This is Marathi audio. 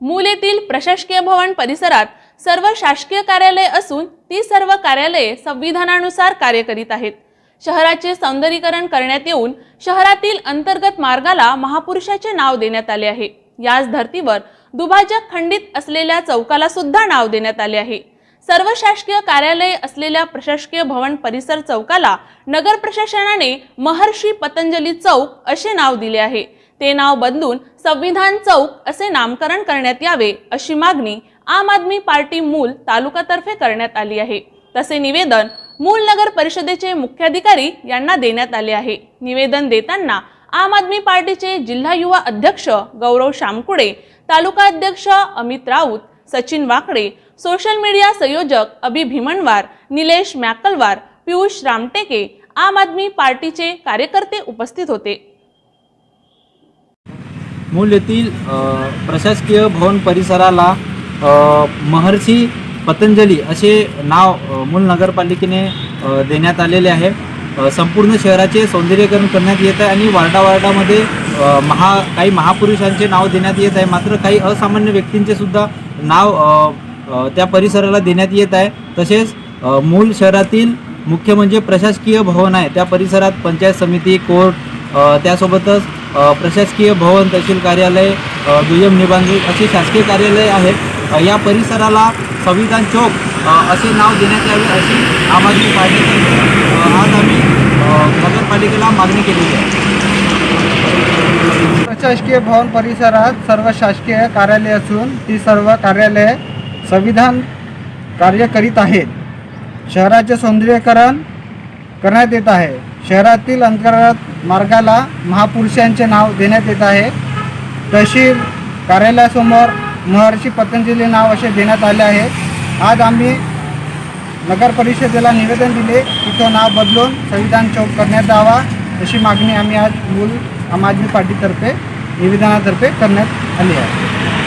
मूल येथील प्रशासकीय भवन परिसरात सर्व शासकीय कार्यालये असून ती सर्व कार्यालये संविधानानुसार कार्य करीत आहेत. शहराचे सौंदर्यीकरण करण्यात येऊन शहरातील अंतर्गत मार्गाला महापुरुषाचे नाव देण्यात आले आहे. याच धर्तीवर दुभाजक खंडित असलेल्या चौकाला सुद्धा नाव देण्यात आले आहे. सर्व शासकीय कार्यालय असलेल्या प्रशासकीय भवन परिसर चौकाला नगर प्रशासनाने महर्षी पतंजली चौक असे नाव दिले आहे. ते नाव बदलून संविधान चौक असे नामकरण करण्यात यावे अशी मागणी आम आदमी पार्टी मूल तालुकातर्फे करण्यात आली आहे. तसे निवेदन मूल नगर परिषदेचे मुख्याधिकारी यांना देण्यात आले आहे. निवेदन देताना आम आदमी पार्टीचे जिल्हा युवा अध्यक्ष गौरव शामकुडे तालुका अध्यक्ष अमित राऊत सचिन वाकडे सोशल मीडिया संयोजक अभि भीमणवार निलेश मॅकलवार पियुष रामटेके आम आदमी पार्टीचे कार्यकर्ते उपस्थित होते. मूल येथील प्रशासकीय भवन परिसराला महर्षी पतंजली असे नाव मूल नगरपालिकेने देण्यात आलेले आहे. संपूर्ण शहराचे सौंदर्यीकरण करण्यात येत आहे आणि वार्डा वार्डामध्ये महा काही महापुरुषांचे नाव देण्यात येत आहे. मात्र काही असामान्य व्यक्तींचे सुद्धा नाव त्या परिसराला देण्यात येत आहे. तसेच मूल शहरातील मुख्य म्हणजे प्रशासकीय भवन आहे. त्या परिसरात पंचायत समिती कोर्ट त्यासोबतच प्रशासकीय भवन तहसील कार्यालय दुय्यम निबंधित अशी शासकीय कार्यालय आहेत. या परिसराला संविधान चौक असे नाव देण्यात यावे अशी आम आदमी पार्टीतर्फे आज आम्ही नगरपालिकेला मागणी केलेली आहे. प्रशासकीय भवन परिसरात सर्व शासकीय कार्यालय असून ती सर्व कार्यालये संविधान कार्य करीत आहेत. शहराचे सौंदर्यीकरण करण्यात येत आहे. शहरातील अंतर्गत मार्गाला महापुरुषांचे नाव देण्यात येत आहे. तहसील कार्यालयासमोर महर्षी पतंजली नाव असे देण्यात आले आहे. आज आम्ही नगर परिषदेला निवेदन दिले की तो नाव बदलून संविधान चौक करण्यात यावा अशी मागणी आम्ही आज मूल आम आदमी पार्टीतर्फे निवेदनातर्फे करण्यात आली आहे.